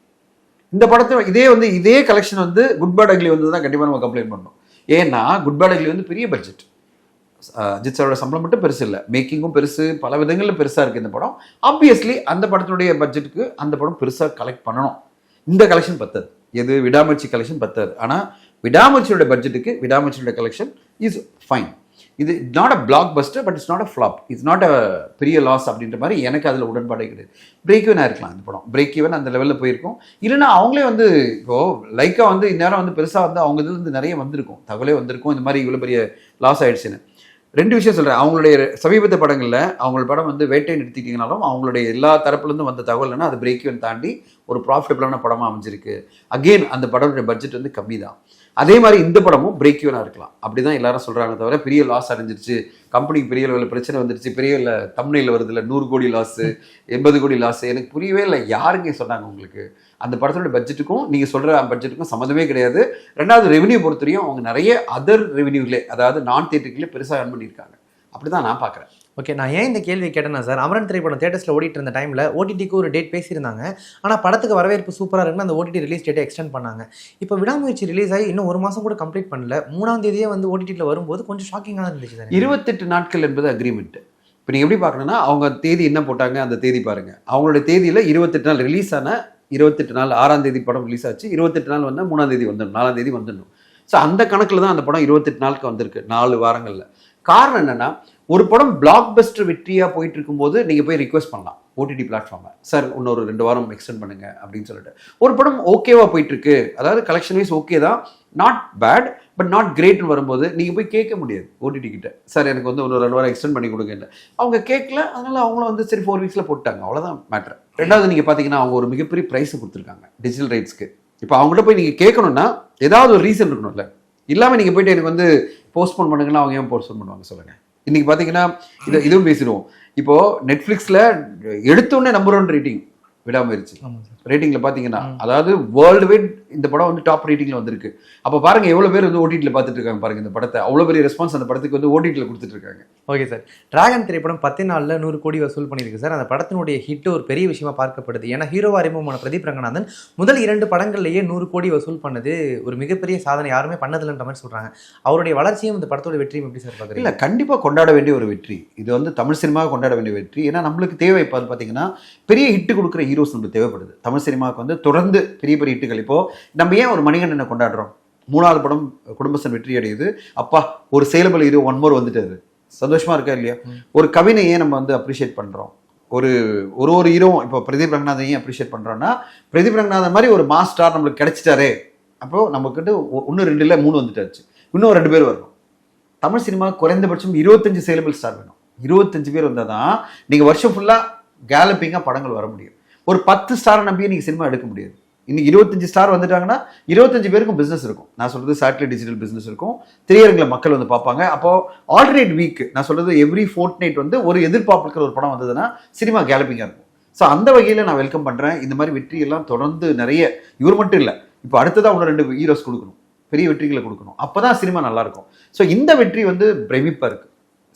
இந்த படத்தை இதே வந்து இதே கலெக்ஷன் வந்து குட் பேட் அக்லி வந்து தான் கண்டிப்பாக நம்ம கம்ப்ளைண்ட் பண்ணோம் ஏன்னா குட் பேட் அக்லி வந்து பெரிய பட்ஜெட் அஜித் சாரோட சம்பளம் மட்டும் பெருசு இல்லை. மேக்கிங்கும் பெருசு பல விதங்களில் பெருசாக இருக்குது இந்த படம். ஆப்வியஸ்லி அந்த படத்தினுடைய பட்ஜெட்டுக்கு அந்த படம் பெருசாக கலெக்ட் பண்ணணும். இந்த கலெக்ஷன் பத்தாது. எது விடாமச்சி கலெக்ஷன் பத்தாது. ஆனால் விடாமச்சியோட பட்ஜெட்டுக்கு விடாமச்சியோட கலெக்ஷன் இஸ் ஃபைன் இது not a black Bastar but it's not a flop it's not a பெரிய லாஸ் அப்படின்ற மாதிரி எனக்கு அதில் உடன்பாடே கிடையாது. பிரேக் ஈவனாக இருக்கலாம் இந்த படம். பிரேக் ஈவன் அந்த லெவலில் போயிருக்கும். இல்லைன்னா அவங்களே வந்து இப்போது லைக்காக வந்து இந்நேரம் வந்து பெருசாக வந்து அவங்க இதுல வந்து நிறைய வந்திருக்கும். தகவலே வந்திருக்கும். இந்த மாதிரி இவ்வளோ பெரிய லாஸ் ஆகிடுச்சுன்னு ரெண்டு விஷயம் சொல்கிறேன் அவங்களுடைய சமீபத்த படங்களில் அவங்களோட படம் வந்து வேட்டை நிறுத்திட்டீங்கனாலும் அவங்களுடைய எல்லா தரப்புலேருந்து வந்த தகவல்னா அது பிரேக் ஈவன் தாண்டி ஒரு ப்ராஃபிட்டபிளான படமாக அமைஞ்சிருக்கு. அகெயின் அந்த படத்துடைய பட்ஜெட் வந்து கம்மி தான் அதே மாதிரி இந்த படமும் பிரேக் ஈவனாக இருக்கலாம். அப்படி தான் எல்லாரும் சொல்கிறாங்க தவிர பெரிய லாஸ் அடைஞ்சிருச்சு. கம்பெனிக்கு பெரிய லெவலில் பிரச்சனை வந்துருச்சு. பெரிய இல்லை தமிழில் வருது இல்லை நூறு கோடி லாஸு எண்பது கோடி லாஸு எனக்கு புரியவே இல்லை யாருங்க சொன்னாங்க உங்களுக்கு? அந்த படத்தோட பட்ஜெட்டுக்கும் நீங்கள் சொல்கிற பட்ஜெட்டுக்கும் சம்மந்தமே கிடையாது. ரெண்டாவது ரெவன்யூ பொறுத்தவரையும் அவங்க நிறைய அதர் ரெவன்யூலே அதாவது நான் தேட்டருக்குள்ளே பெருசாக ஏர்ன் பண்ணியிருக்காங்க. அப்படி தான் நான் பார்க்குறேன். ஓகே நான் ஏன் இந்த கேள்வி கேட்டேன்னா சார் அமரன் திரைப்படம் தேட்டர்ஸில் ஓடிட்டு இருந்த டைமில் ஓடிடிக்கு ஒரு டேட் பேசியிருந்தாங்க. ஆனால் படத்துக்கு வரவேற்பு சூப்பராக இருக்குன்னு அந்த ஓடிடி ரிலீஸ் டேட்டை எக்ஸ்டெண்ட் பண்ணாங்க. இப்போ விடாமுயற்சி ரிலீஸ் ஆகி இன்னும் ஒரு மாதம் கூட கம்ப்ளீட் பண்ணல. மூணாம் தேதியே வந்து ஓடிடியில் வரும்போது கொஞ்சம் ஷாக்கிங்காக இருந்துச்சு சார் இருபத்தெட்டு நாட்கள் என்பது அக்ரிமெண்ட் இப்போ நீங்கள் எப்படி பார்க்கணும்னா அவங்க தேதி என்ன போட்டாங்க அந்த தேதி பாருங்கள் அவங்களோட தேதியில் இருபத்தெட்டு நாள் ரிலீஸ் ஆன இருபத்தெட்டு நாள் ஆறாம் தேதி படம் ரிலீஸ் ஆச்சு. இருபத்தெட்டு நாள் வந்தால் மூணாம் தேதி வந்துடணும் நாலாம் தேதி வந்துடணும். ஸோ அந்த கணக்கில் தான் அந்த படம் இருபத்தெட்டு நாளுக்கு வந்திருக்கு நாலு வாரங்களில். காரணம் என்னென்னா ஒரு படம் பிளாக் பஸ்டர் வெற்றியாக போயிட்டு இருக்கும்போது நீங்கள் போய் ரிக்வெஸ்ட் பண்ணலாம் ஓடிடி பிளாட்ஃபார்மை சார் இன்னொரு ரெண்டு வாரம் எக்ஸ்டெண்ட் பண்ணுங்க அப்படின்னு சொல்லிட்டு. ஒரு படம் ஓகேவா போயிட்டு இருக்கு அதாவது கலெக்ஷன் வைஸ் ஓகே தான். நாட் பேட் பட் நாட் கிரேட்னு வரும்போது நீங்கள் போய் கேட்க முடியாது ஓடிடி கிட்ட. சார் எனக்கு வந்து ஒன்று ரெண்டு வாரம் எக்ஸ்டெண்ட் பண்ணி கொடுங்க அவங்க கேட்கல. அதனால அவங்களும் வந்து சரி ஃபோர் வீக்ஸில் போட்டாங்க. அவ்வளோதான் மேட்ரு ரெண்டாவது நீங்கள் பார்த்தீங்கன்னா அவங்க ஒரு மிகப்பெரிய ப்ரைஸ் கொடுத்துருக்காங்க. டிஜிட்டல் ரைட்ஸ்க்கு இப்போ அவங்கள்ட்ட போய் நீங்கள் கேட்கணும்னா ஏதாவது ஒரு ரீசன் இருக்கணும்ல. இல்லாமல் நீங்கள் போயிட்டு எனக்கு வந்து போஸ்ட்போன் பண்ணுங்கன்னா அவங்க ஏன் போஸ்ட்போன் பண்ணுவாங்க சொல்லுங்கள் இன்னைக்கு பார்த்தீங்கன்னா இதை இதுவும் பேசிடுவோம். இப்போ நெட்ஃப்ளிக்ஸில் எடுத்தோடனே நம்பர் ஒன் ரேட்டிங் விடாமுயற்சி ரேட்டிங்ல பாத்தீங்கன்னா அதாவது வேர்ல்டு வைட் இந்த படம் வந்து டாப் ரேட்டிங்ல வந்திருக்கு. அப்ப பாருங்க எவ்வளவு பேர் வந்து ஓடிடில பார்த்துட்டு இருக்காங்க பாருங்க இந்த படத்தை. அவ்வளவு பெரிய ரெஸ்பான்ஸ் அந்த படத்துக்கு வந்து ஓடிடில கொடுத்துட்டு இருக்காங்க ஓகே சார் டிராகன் திரைப்படம் பத்து நாளில் நூறு கோடி வசூல் பண்ணியிருக்கு சார் அந்த படத்தினுடைய ஹிட் ஒரு பெரிய விஷயமா பார்க்கப்படுது. ஏன்னா ஹீரோ அறிமுகமான பிரதீப் ரங்கநாதன் முதல் இரண்டு படங்கள்லேயே நூறு கோடி வசூல் பண்ணது ஒரு மிகப்பெரிய சாதனை. யாருமே பண்ணதில்லைன்ற மாதிரி சொல்றாங்க. அவருடைய வளர்ச்சியும் இந்த படத்தோட வெற்றியும் எப்படி சார் பார்க்குறீங்க? இல்ல கண்டிப்பா கொண்டாட வேண்டிய ஒரு வெற்றி. இது வந்து தமிழ் சினிமாவை கொண்டாட வேண்டிய வெற்றி. ஏன்னா நம்மளுக்கு தேவை இப்போ பாத்தீங்கன்னா பெரிய ஹிட் கொடுக்குற ஹீரோஸ் நம்மளுக்கு தேவைப்படுது. தமிழ் சினிமாவுக்கு வந்து தொடர்ந்து பெரிய பெரிய ஹிட்டுகள் இப்போ நம்ம ஏன் ஒரு மணிகண்டனை கொண்டாடுறோம்? மூணாவது படம் குடும்பஸ்தன் வெற்றி அடையுது. அப்பா ஒரு சேலபிள் ஹீரோ ஒன் மோர் வந்துட்டாரு சந்தோஷமா இருக்கா இல்லையா? ஒரு கவினை ஏன் நம்ம வந்து அப்ரிஷியேட் பண்றோம்? ஒரு ஒரு ஒரு ஹீரோ இப்போ பிரதீப் ரங்கநாதன் ஏன் அப்ரிஷியேட் பண்றோம்னா பிரதீப் ரங்கநாதன் மாதிரி ஒரு மாஸ் ஸ்டார் நம்மளுக்கு கிடைச்சிட்டாரே. அப்போ நமக்கிட்ட ஒன்று ரெண்டு இல்லை மூணு வந்துட்டாச்சு. இன்னும் ரெண்டு பேர் வரணும். தமிழ் சினிமா குறைந்தபட்சம் இருபத்தஞ்சு சேலபிள் ஸ்டார் வேணும். இருபத்தஞ்சு பேர் வந்தால் தான் நீங்கள் வருஷம் ஃபுல்லாக கேலப்பிங்காக படங்கள் வர முடியும். ஒரு பத்து ஸ்டாரை நம்பியே நீங்கள் சினிமா எடுக்க முடியாது. இன்னைக்கு இருபத்தஞ்சு ஸ்டார் வந்துட்டாங்கன்னா இருபத்தஞ்சு பேருக்கும் பிஸ்னஸ் இருக்கும். நான் சொல்றது சேட்டலைட் டிஜிட்டல் பிஸ்னஸ் இருக்கும். திரையரங்கில் மக்கள் வந்து பார்ப்பாங்க. அப்போ ஆல்டர்னேட் வீக் நான் சொல்றது எவ்ரி ஃபோர்ட் நைட் வந்து ஒரு எதிர்பார்ப்புக்கிற ஒரு படம் வந்ததுன்னா சினிமா கேலப்பிங்காக இருக்கும். ஸோ அந்த வகையில் நான் வெல்கம் பண்ணுறேன் இந்த மாதிரி வெற்றியெல்லாம் தொடர்ந்து நிறைய இவர் மட்டும் இல்லை. இப்போ அடுத்ததாக ஒன்று ரெண்டு ஹீரோஸ் கொடுக்கணும். பெரிய வெற்றிகளை கொடுக்கணும். அப்போ தான் சினிமா நல்லாயிருக்கும். ஸோ இந்த வெற்றி வந்து பிரமிப்பாக இருக்குது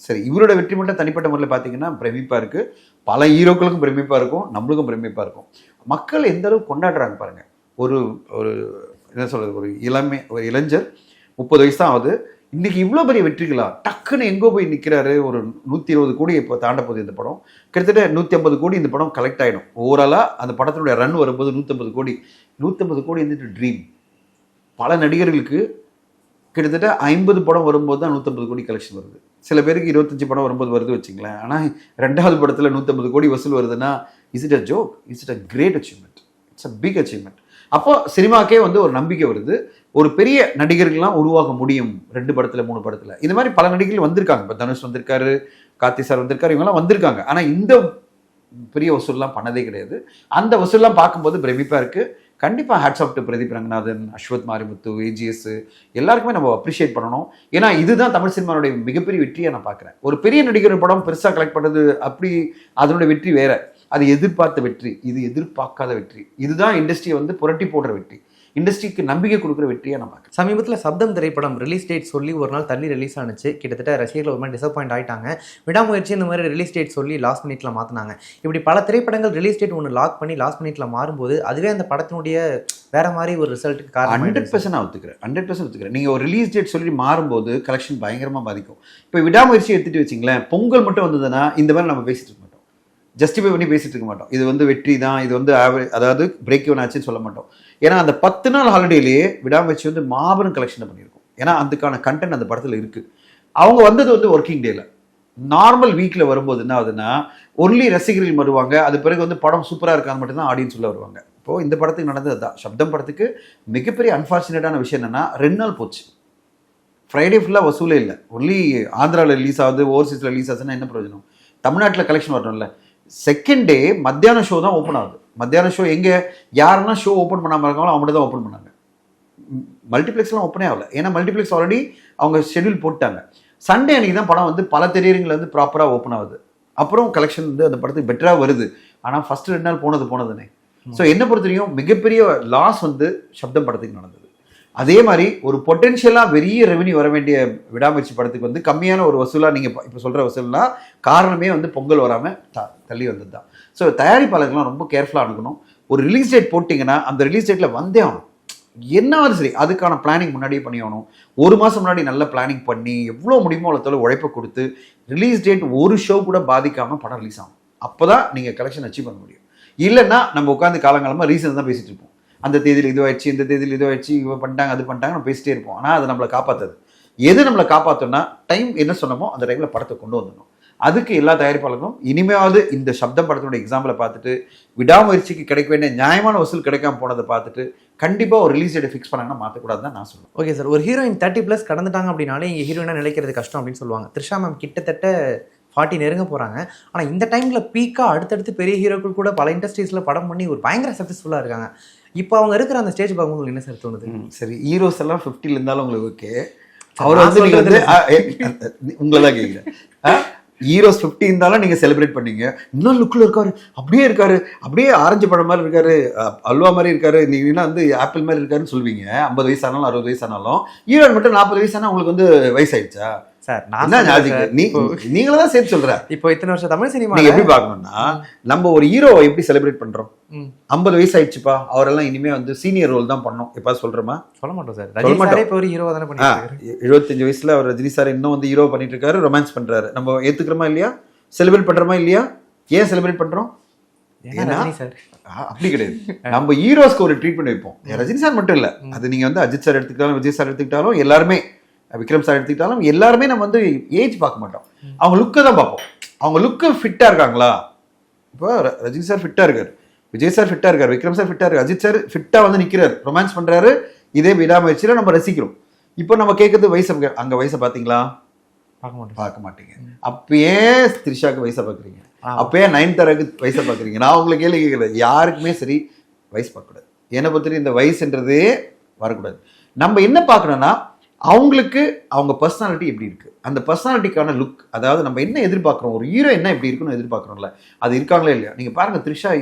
சரி இவரோட வெற்றி மட்டும் தனிப்பட்ட முறையில் பார்த்தீங்கன்னா பிரமிப்பாக இருக்குது பல ஹீரோக்களுக்கும் பிரமிப்பாக இருக்கும். நம்மளுக்கும் பிரமிப்பாக இருக்கும். மக்கள் எந்த அளவுக்கு கொண்டாடுறாங்க பாருங்க. ஒரு ஒரு என்ன சொல்றது ஒரு இளமை ஒரு இளைஞர் முப்பது வயசு தான் ஆகுது இன்னைக்கு இவ்வளோ பெரிய வெற்றிகளா? டக்குன்னு எங்கோ போய் நிற்கிறாரு ஒரு நூற்றி இருபது கோடி இப்போ தாண்ட போகுது இந்த படம். கிட்டத்தட்ட நூற்றி ஐம்பது கோடி இந்த படம் கலெக்ட் ஆகிடும் ஓவராலாக அந்த படத்தினுடைய ரன் வரும்போது நூற்றம்பது கோடி. நூற்றம்பது கோடி வந்துட்டு ட்ரீம் பல நடிகர்களுக்கு கிட்டத்தட்ட ஐம்பது படம் வரும்போது தான் நூற்றம்பது கோடி கலெக்ஷன் வருது. சில பேருக்கு இருபத்தஞ்சி படம் வரும்போது வருது வச்சுங்களேன் ஆனால் ரெண்டாவது படத்தில் நூற்றம்பது கோடி வசூல் வருதுன்னா is it a joke is it a great achievement it's a big achievement அப்போ சினிமாக்கே வந்து ஒரு நம்பிக்கை வருது. ஒரு பெரிய நடிகர்கள்லாம் உருவாக முடியும் ரெண்டு படத்தில் மூணு படத்தில். இந்த மாதிரி பல நடிகர்கள் வந்திருக்காங்க. இப்போ தனுஷ் வந்திருக்காரு கார்த்தி சார் வந்திருக்காரு இவங்கெல்லாம் வந்திருக்காங்க. ஆனால் இந்த பெரிய வசூல்லாம் பண்ணதே கிடையாது. அந்த வசூல்லாம் பார்க்கும்போது பிரமிப்பாக இருக்குது கண்டிப்பாக hats off to Pradeep Ranganathan Ashwath Marimuthu AGS எல்லாருக்குமே நம்ம அப்ரிஷியேட் பண்ணணும். ஏன்னா இதுதான் தமிழ் சினிமாவுடைய மிகப்பெரிய வெற்றியை நான் பார்க்குறேன். ஒரு பெரிய நடிகர் படம் பெருசாக கலெக்ட் பண்ணுறது அப்படி அதனுடைய வெற்றி வேற. அது எதிர்பார்த்த வெற்றி இது எதிர்பார்க்காத வெற்றி. இதுதான் இண்டஸ்ட்ரியை வந்து புரட்டி போடுற வெற்றி. இண்டஸ்ட்ரிக்கு நம்பிக்கை கொடுக்குற வெற்றியை நான் பார்க்குறேன். சமீபத்தில் சப்தம் திரைப்படம் ரிலீஸ் டேட் சொல்லி ஒரு நாள் தள்ளி ரிலீஸ் ஆனுச்சு. கிட்டத்தட்ட ரசிகர்கள் ஒரு மாதிரி டிசப்பாயிண்ட் ஆயிட்டாங்க. விடாமுயற்சி இந்த மாதிரி ரிலீஸ் டேட் சொல்லி லாஸ்ட் மினிட்ல மாற்றினாங்க இப்படி பல திரைப்படங்கள் ரிலீஸ் டேட் ஒன்று லாக் பண்ணி லாஸ்ட் மினிட்ல மாறும்போது அதுவே அந்த படத்தினுடைய வேற மாதிரி ஒரு ரிசல்ட்டுக்கு காரணம் ஹண்ட்ரட் பர்சன்ட் நான் ஒத்துக்கிறேன். ஹண்ட்ரட் பர்சன்ட் ஒத்துக்கிறேன். நீங்கள் ஒரு ரிலீஸ் டேட் சொல்லி மாறும்போது கலெக்ஷன் பயங்கரமாக பாதிக்கும். இப்போ விடாமுயற்சி எடுத்துட்டு வச்சிங்களேன் பொங்கல் மட்டும் வந்ததுன்னா இந்த மாதிரி நம்ம பேசிட்டு ஜஸ்டிஃபை பண்ணி பேசிட்டு இருக்க மாட்டோம். இது வந்து வெற்றி தான் இது வந்து ஆவரேஜ் அதாவது பிரேக் இவன் ஆச்சுன்னு சொல்ல மாட்டோம். ஏன்னா அந்த பத்து நாள் ஹாலிடேலேயே விடாமுயற்சி வந்து மாபெரும் கலெக்ஷன் பண்ணியிருக்கோம். ஏன்னா அதுக்கான கண்டென்ட் அந்த படத்தில் இருக்குது அவங்க வந்தது வந்து ஒர்க்கிங் டேல நார்மல் வீக்கில் வரும்போது என்ன ஆகுதுன்னா ஒன்லி ரசிகர்கள் வருவாங்க. அது பிறகு வந்து படம் சூப்பராக இருக்கான்னு மட்டும்தான் ஆடியன்ஸ் உள்ள வருவாங்க. இப்போது இந்த படத்துக்கு நடந்தது தான் சப்தம் படத்துக்கு மிகப்பெரிய அன்ஃபார்ச்சுனேட்டான விஷயம் என்னென்னா ரெண்டு நாள் போச்சு. ஃப்ரைடே ஃபுல்லாக வசூலே இல்லை. ஒன்லி ஆந்திராவில் ரிலீஸ் ஆகுது ஓவர்சீஸில் ரிலீஸ் ஆகுதுன்னா என்ன பிரயோஜனம்? தமிழ்நாட்டில் கலெக்ஷன் வரணும்ல. செகண்ட் டே மத்தியான ஷோ தான் ஓப்பன் ஆகுது. மத்தியான ஷோ எங்கே யாருன்னா ஷோ ஓப்பன் பண்ணாமல் இருக்காங்களோ அவங்க தான் ஓப்பன் பண்ணாங்க. மல்டிப்ளெக்ஸ்லாம் ஓப்பனே ஆகல. ஏன்னா மல்டிப்ளெக்ஸ் ஆல்ரெடி அவங்க ஷெட்யூல் போட்டாங்க சண்டே அன்னைக்கு தான் படம் வந்து பல திரையரங்கில் வந்து ப்ராப்பராக ஓப்பன் ஆகுது. அப்புறம் கலெக்ஷன் வந்து அந்த படத்துக்கு பெட்டராக வருது. ஆனால் ஃபர்ஸ்ட் ரெண்டு நாள் போனது போனதுனே. ஸோ என்ன பொறுத்த வரைக்கும் மிகப்பெரிய லாஸ் வந்து சப்தம் படத்துக்கு நடந்தது. அதே மாதிரி ஒரு பொட்டென்ஷியலாக பெரிய ரெவென்யூ வர வேண்டிய விடாமுயற்சி படத்துக்கு வந்து கம்மியான ஒரு வசூலாக நீங்கள் இப்போ சொல்கிற வசூல்னா காரணமே வந்து பொங்கல் வராமல் த தள்ளி வந்தது தான் ஸோ தயாரிப்பாளர்கள்லாம் ரொம்ப கேர்ஃபுல்லாக அணுகணும் ஒரு ரிலீஸ் டேட் போட்டிங்கன்னா அந்த ரிலீஸ் டேட்டில் வந்தே ஆகணும். என்னாலும் சரி அதுக்கான பிளானிங் முன்னாடியே பண்ணி ஆகணும். ஒரு மாதம் முன்னாடி நல்ல பிளானிங் பண்ணி எவ்வளோ முடியுமோ அவ்வளோ உழைப்பை கொடுத்து ரிலீஸ் டேட் ஒரு ஷோ கூட பாதிக்காமல் படம் ரிலீஸ் ஆகும் அப்போ தான் நீங்கள் கலெக்ஷன் அச்சீவ் பண்ண முடியும். இல்லைன்னா நம்ம உட்காந்து காலங்காலமாக ரீசன் தான் பேசிகிட்டு இருப்போம். அந்த தேதியில் இதுவாயிடுச்சு இந்த தேதியில் இதுவாயிடுச்சு இவ பண்ணிட்டாங்க அது பண்ணிட்டாங்க நம்ம பேசிட்டே இருப்போம். ஆனால் அது நம்மளை காப்பாற்றுது எது நம்மளை காப்பாற்றோம்னா டைம் என்ன சொன்னமோ அந்த டைமில் படத்தை கொண்டு வந்துடணும். அதுக்கு எல்லா தயாரிப்பாளர்களும் இனிமையாவது இந்த சப்தம் படத்தினுடைய எக்ஸாம்பிளை பார்த்துட்டு விடாமுயற்சிக்கு கிடைக்க வேண்டிய நியாயமான வசூல் கிடைக்காம போனதை பார்த்துட்டு கண்டிப்பாக ஒரு ரிலீஸ் டேட்டை ஃபிக்ஸ் பண்ணாங்கன்னா மாற்றக்கூடாதுன்னு தான் நான் சொல்லுவேன் ஓகே சார் ஒரு ஹீரோயின் தேர்ட்டி ப்ளஸ் கடந்துட்டாங்க அப்படின்னாலே இங்கே ஹீரோயினாக நிலைக்கிறது கஷ்டம் அப்படின்னு சொல்லுவாங்க. த்ரிஷா மேம் கிட்டத்தட்ட ஃபார்ட்டி நெருங்க போகிறாங்க ஆனால் இந்த டைமில் பீக்காக அடுத்தடுத்து பெரிய ஹீரோக்கள் கூட பல இண்டஸ்ட்ரீஸில் படம் பண்ணி ஒரு பயங்கர சக்ஸஸ்ஃபுல்லாக இருக்காங்க. இப்போ அவங்க இருக்கிற அந்த ஸ்டேஜ் பார்க்கும்போது உங்களுக்கு என்ன சார் தோணுது? சரி ஹீரோஸ் எல்லாம் ஃபிஃப்டில இருந்தாலும் உங்களுக்கு ஓகே அவர் வந்து நீங்க வந்து உங்களை தான் கேட்குறேன் ஹீரோஸ் ஃபிஃப்டி இருந்தாலும் நீங்க செலிப்ரேட் பண்ணீங்க. இன்னும் லுக்கில் இருக்காரு அப்படியே இருக்காரு அப்படியே ஆரஞ்சு பழம் மாதிரி இருக்காரு அல்வா மாதிரி இருக்காரு நீங்கன்னா வந்து ஆப்பிள் மாதிரி இருக்காருன்னு சொல்லுவீங்க. ஐம்பது வயசு ஆனாலும் அறுபது வயசு ஆனாலும். ஹீரோயின் மட்டும் நாற்பது வயசு ஆனா உங்களுக்கு வந்து வயசாயிடுச்சா? சார் நான். நீ இப்போ நீங்கள தான் சேர்த்து சொல்ற. இப்போ இத்தனை வருஷம் தமிழ் சினிமா நீங்க எப்படி பார்க்கணும்னா நம்ம ஒரு ஹீரோவை எப்படி செலிப்ரேட் பண்றோம். ஐம்பது வயசு ஆயிடுச்சுப்பா அவரெல்லாம் இனிமே வந்து சீனியர் ரோல் தான் பண்ணோம். எப்ப சொல்றோமா? சொல்ல மாட்டோம் சார். ரஜினி. சாரே இப்போ ஒரு ஹீரோ தானே பண்ணிட்டு எழுபத்தஞ்சு வயசுல அவர் ரஜினி சார் இன்னும் வந்து ஹீரோ பண்ணிட்டு இருக்காரு ரொமான்ஸ் பண்றாரு. நம்ம ஏத்துக்கிறோமா இல்லையா? செலிப்ரேட் பண்றோமா இல்லையா? ஏன் செலிப்ரேட் பண்றோம்? ஏன்னா அப்படி கிடையாது. நம்ம ஹீரோஸ்க்கு ஒரு ட்ரீட்மெண்ட் வைப்போம். ரஜினி சார் மட்டும் இல்ல. அது நீங்க வந்து அஜித் சார் எடுத்துக்கிட்டாலும் விஜய் சார் எடுத்துக்கிட்டாலும் எல்லாருமே விக்ரம் சார் எடுத்துக்கிட்டாலும் எல்லாருமே நம்ம வந்து ஏஜ் பார்க்க மாட்டோம். அவங்க லுக்கை தான் பார்ப்போம். அவங்க லுக்கு ஃபிட்டா இருக்காங்களா? இப்போ ரஜினி சார் ஃபிட்டா இருக்காரு. விஜய் சார் ஃபிட்டா இருக்காரு. விக்ரம் சார் ஃபிட்டா இருக்காரு. அஜித் சார் ஃபிட்டா வந்து நிக்கிறாரு. ரொமான்ஸ் பண்றாரு. இதே விடாமுயற்சியில நம்ம ரசிக்கிறோம். இப்போ நம்ம கேட்கறது வயசு அங்க வயசை பாத்தீங்களா பார்க்க மாட்டோம். பார்க்க மாட்டீங்க. அப்பயே த்ரிஷாக்கு வயசை பார்க்குறீங்க. அப்பயே நயன்தாராக்கு வயசை பார்க்குறீங்க? நான் உங்களுக்கு கேள்வி கேட்கறது யாருக்குமே சரி வயசு பார்க்கக்கூடாது. என்னை பொறுத்தவரை இந்த வயசுன்றதே வரக்கூடாது. நம்ம என்ன பார்க்கணும்னா அவங்களுக்கு அவங்க பர்சனாலிட்டி எப்படி இருக்கு? அந்த பர்சனாலிட்டிக்கான லுக் அதாவது நம்ம என்ன எதிர்பார்க்குறோம்? ஒரு ஹீரோ என்ன எப்படி இருக்குன்னு எதிர்பார்க்குறோம்ல? அது இருக்காங்களே இல்லையா? நீங்க பாருங்க த்ரிஷா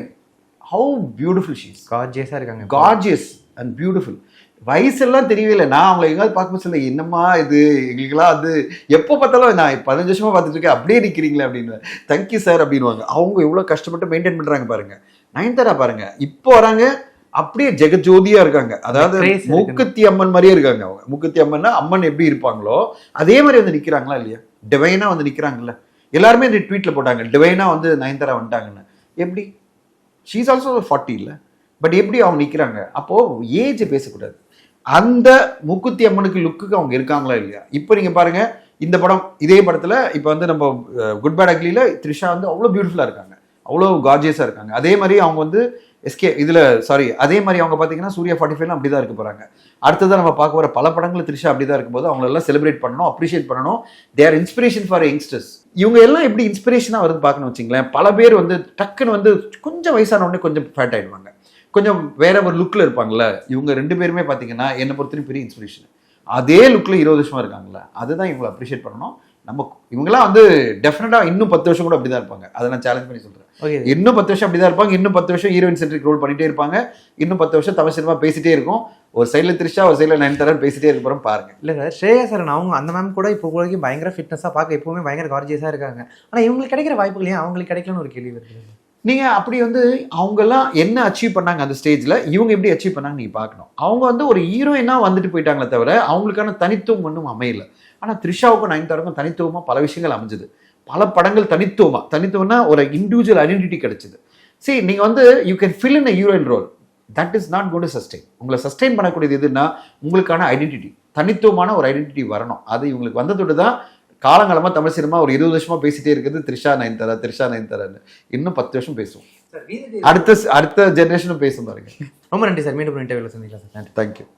ஹவு பியூட்டிஃபுல் ஷீஸ் கார்ஜியஸாக இருக்காங்க. கார்ஜியஸ் அண்ட் பியூட்டிஃபுல் வயசெல்லாம் தெரியவே இல்லை. நான் அவங்களை எங்கேயாவது பார்க்கும்போது சொல்ல என்னம்மா இது? எங்களுக்கெல்லாம் அது எப்போ பார்த்தாலும் நான் பதினஞ்சு வருஷமா பார்த்துட்டு இருக்கேன். அப்படியே நிற்கிறீங்களே அப்படின்னு. தேங்க்யூ சார் அப்படின்வாங்க அவங்க எவ்வளோ கஷ்டப்பட்டு மெயின்டைன் பண்ணுறாங்க பாருங்க. நயன்தாரா பாருங்க. இப்போ வராங்க அப்படியே ஜெகஜோதியா இருக்காங்க. அதாவது. மூக்குத்தி அம்மன் மாதிரியே இருக்காங்க அவங்க. மூக்குத்தி அம்மன்னா அம்மன் எப்படி இருப்பாங்களோ அதே மாதிரி வந்து நிற்கிறாங்களா இல்லையா? டிவைனா வந்து நிற்கிறாங்கல்ல எல்லாருமே இந்த ட்வீட்ல போட்டாங்க. டிவைனா வந்து நயன்தாரா வந்துட்டாங்கன்னு. எப்படி? ஷீஸ் ஆல்சோ ஃபார்ட்டி இல்லை. பட் எப்படி அவங்க நிற்கிறாங்க அப்போ ஏஜ் பேசக்கூடாது. அந்த மூக்குத்தி அம்மனுக்கு லுக்குக்கு அவங்க இருக்காங்களா இல்லையா? இப்போ நீங்க பாருங்க இந்த படம் இதே படத்துல இப்போ வந்து நம்ம குட் பேட் அக்லியில த்ரிஷா வந்து அவ்வளோ பியூட்டிஃபுல்லா இருக்காங்க. அவ்வளோ கார்ஜியஸாக இருக்காங்க. அதே மாதிரி அவங்க வந்து எஸ்கே இதில் சாரி அதே மாதிரி அவங்க பார்த்தீங்கன்னா சூர்யா ஃபார்ட்டி ஃபைவ்லாம் அப்படி தான் இருக்க போகிறாங்க அடுத்ததாக நம்ம பார்க்க வர பல படங்கள் த்ரிஷா அப்படி தான் இருக்கும்போது அவங்களெல்லாம் செலிப்ரேட் பண்ணணும் அப்ரிஷியேட் பண்ணணும். தேர் இன்ஸ்பிரேஷன் ஃபார் யங்ஸ்டர்ஸ் இவங்க எல்லாம் எப்படி இன்ஸ்பிரேஷனாக வருது பார்க்கணும் வச்சுங்களேன் பல பேர் வந்து டக்குன்னு வந்து கொஞ்சம் வயசான உடனே கொஞ்சம் ஃபேட் ஆகிடுவாங்க கொஞ்சம் வேற ஒரு லுக்கில் இருப்பாங்கல்ல இவங்க ரெண்டு பேருமே பார்த்தீங்கன்னா என்னை பொறுத்தவரைக்கும் பெரிய இன்ஸ்பிரேஷன் அதே லுக்கில் இருபது வருஷமாக இருக்காங்கல்ல அதுதான் இவங்களை அப்ரிஷியேட் பண்ணணும். நம்ம இவங்கெல்லாம் வந்து டெஃபினட்டா இன்னும் பத்து வருஷம் கூட அப்படிதான் இருப்பாங்க. அதை நான் சேலஞ்ச் பண்ணி சொல்றேன். ஓகே இன்னும் பத்து வருஷம் அப்படிதான் இருப்பாங்க. இன்னும் பத்து வருஷம் ஹீரோயின் சென்ட்ரிக் ரோல் பண்ணிட்டே இருப்பாங்க. இன்னும் பத்து வருஷம் தமிழ் சினிமா பேசிட்டே இருக்கும். ஒரு சைடில் த்ரிஷா ஒரு சைடில் நயன்தாரான்னு பேசிட்டே இருக்க போறோம் பாருங்க. இல்லை சார் ஸ்ரேயா சார் அவங்க அந்த மேம் கூட இப்போ வரைக்கும் பயங்கர ஃபிட்னஸாக பார்க்க எப்பவுமே பயங்கர கார்ஜியஸாக இருக்காங்க. ஆனால் இவங்களுக்கு கிடைக்கிற வாய்ப்புகள் ஏன் அவங்களுக்கு கிடைக்கலன்னு ஒரு கேள்வி வருது நீங்க அப்படி வந்து அவங்கெல்லாம் என்ன அச்சீவ் பண்ணாங்க அந்த ஸ்டேஜ்ல இவங்க எப்படி அச்சீவ் பண்ணாங்க நீங்க பார்க்கணும். அவங்க வந்து ஒரு ஹீரோயினா வந்துட்டு போயிட்டாங்களே தவிர அவங்களுக்கான தனித்துவம் ஒன்றும் அமையல. ஆனா த்ரிஷாவுக்கும் நயன்தாருக்கும் தனித்துவமா பல விஷயங்கள் அமைஞ்சது. பல படங்கள் தனித்துவமா. தனித்துவம்னா ஒரு இண்டிவிஜுவல் ஐடென்டிட்டி கிடைச்சது. சரி நீங்க வந்து you can fill in a heroine role that is not gone to sustain உங்களை சஸ்டெயின் பண்ணக்கூடியது எதுன்னா உங்களுக்கான ஐடென்டிட்டி தனித்துவமான ஒரு ஐடென்டிட்டி வரணும். அது இவங்களுக்கு வந்ததோடு தான் காலங்காலமா தமிழ் சினிமா ஒரு இருபது வருஷமா பேசிட்டே இருக்குது த்ரிஷா நயன்தாரா த்ரிஷா நயன்தாரான்னு. இன்னும் பத்து வருஷம் பேசுவோம். அடுத்த அடுத்த ஜெனரேஷனும் பேசும் பாருங்க. ரொம்ப நன்றி சார். மீண்டும் இன்டர்வியூவில் சந்திக்கலாம் சார். தேங்க்யூ